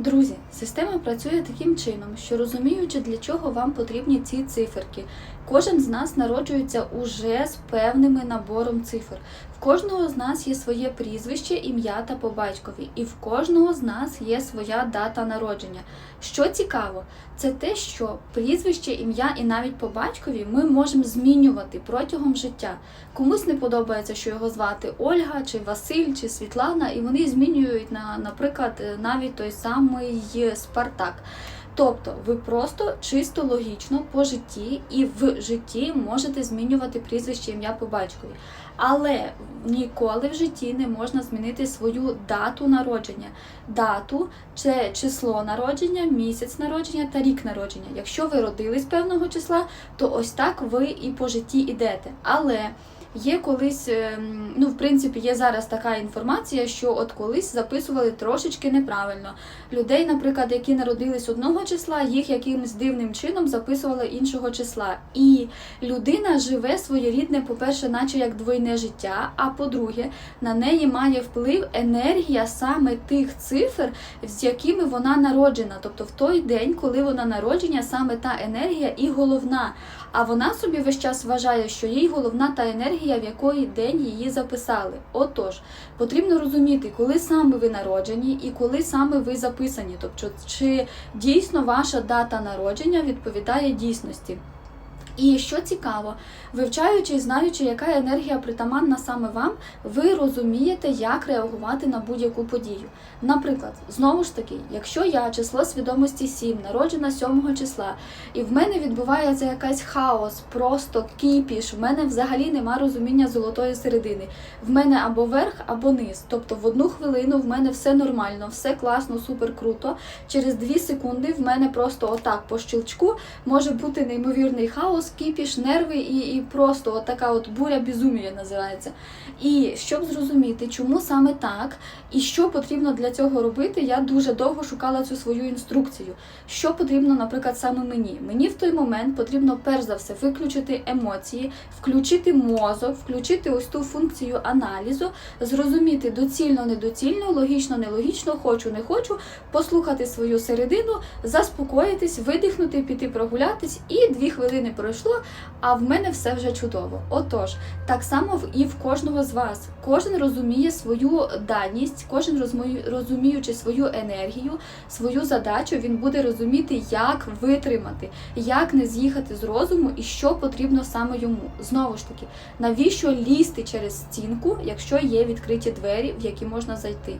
Друзі, система працює таким чином, що розуміючи, для чого вам потрібні ці циферки, кожен з нас народжується уже з певним набором цифр. Кожного з нас є своє прізвище, ім'я та по батькові, і в кожного з нас є своя дата народження. Що цікаво, це те, що прізвище, ім'я і навіть по батькові ми можемо змінювати протягом життя. Комусь не подобається, що його звати Ольга, чи Василь, чи Світлана, і вони змінюють на, наприклад, навіть той самий Спартак. Тобто ви просто чисто логічно по житті і в житті можете змінювати прізвище ім'я по батькові. Але ніколи в житті не можна змінити свою дату народження. Дату це число народження, місяць народження та рік народження. Якщо ви родились певного числа, то ось так ви і по житті йдете. Але Є колись, ем, ну в принципі, є зараз така інформація, що от колись записували трошечки неправильно. Людей, наприклад, які народились одного числа, їх якимось дивним чином записували іншого числа. І людина живе своєрідне, по-перше, наче як двойне життя. А по-друге, на неї має вплив енергія саме тих цифр, з якими вона народжена. Тобто в той день, коли вона народження, саме та енергія і головна. А вона собі весь час вважає, що їй головна та енергія, в якої день її записали. Отож, потрібно розуміти, коли саме ви народжені і коли саме ви записані. Тобто, чи дійсно ваша дата народження відповідає дійсності. І що цікаво, вивчаючи і знаючи, яка енергія притаманна саме вам, ви розумієте, як реагувати на будь-яку подію. Наприклад, знову ж таки, якщо я число свідомості 7, народжена 7 числа, і в мене відбувається якась хаос, просто кіпіш, в мене взагалі нема розуміння золотої середини. В мене або верх, або низ. Тобто в одну хвилину в мене все нормально, все класно, супер круто. Через 2 секунди в мене просто отак по щелчку може бути неймовірний хаос, кіпіш, нерви і, і просто от така от буря безумія називається. І щоб зрозуміти, чому саме так, і що потрібно для цього робити, я дуже довго шукала цю свою інструкцію. Що потрібно, наприклад, саме мені? Мені в той момент потрібно перш за все виключити емоції, включити мозок, включити ось ту функцію аналізу, зрозуміти доцільно, недоцільно, логічно, нелогічно, хочу, не хочу, послухати свою середину, заспокоїтись, видихнути, піти прогулятись, і дві хвилини пройшло, а в мене все вже чудово. Отож, так само і в кожного з вас. Кожен розуміє свою даність, кожен розуміючи свою енергію, свою задачу, він буде розуміти, як витримати, як не з'їхати з розуму і що потрібно саме йому. Знову ж таки, навіщо лізти через стінку, якщо є відкриті двері, в які можна зайти?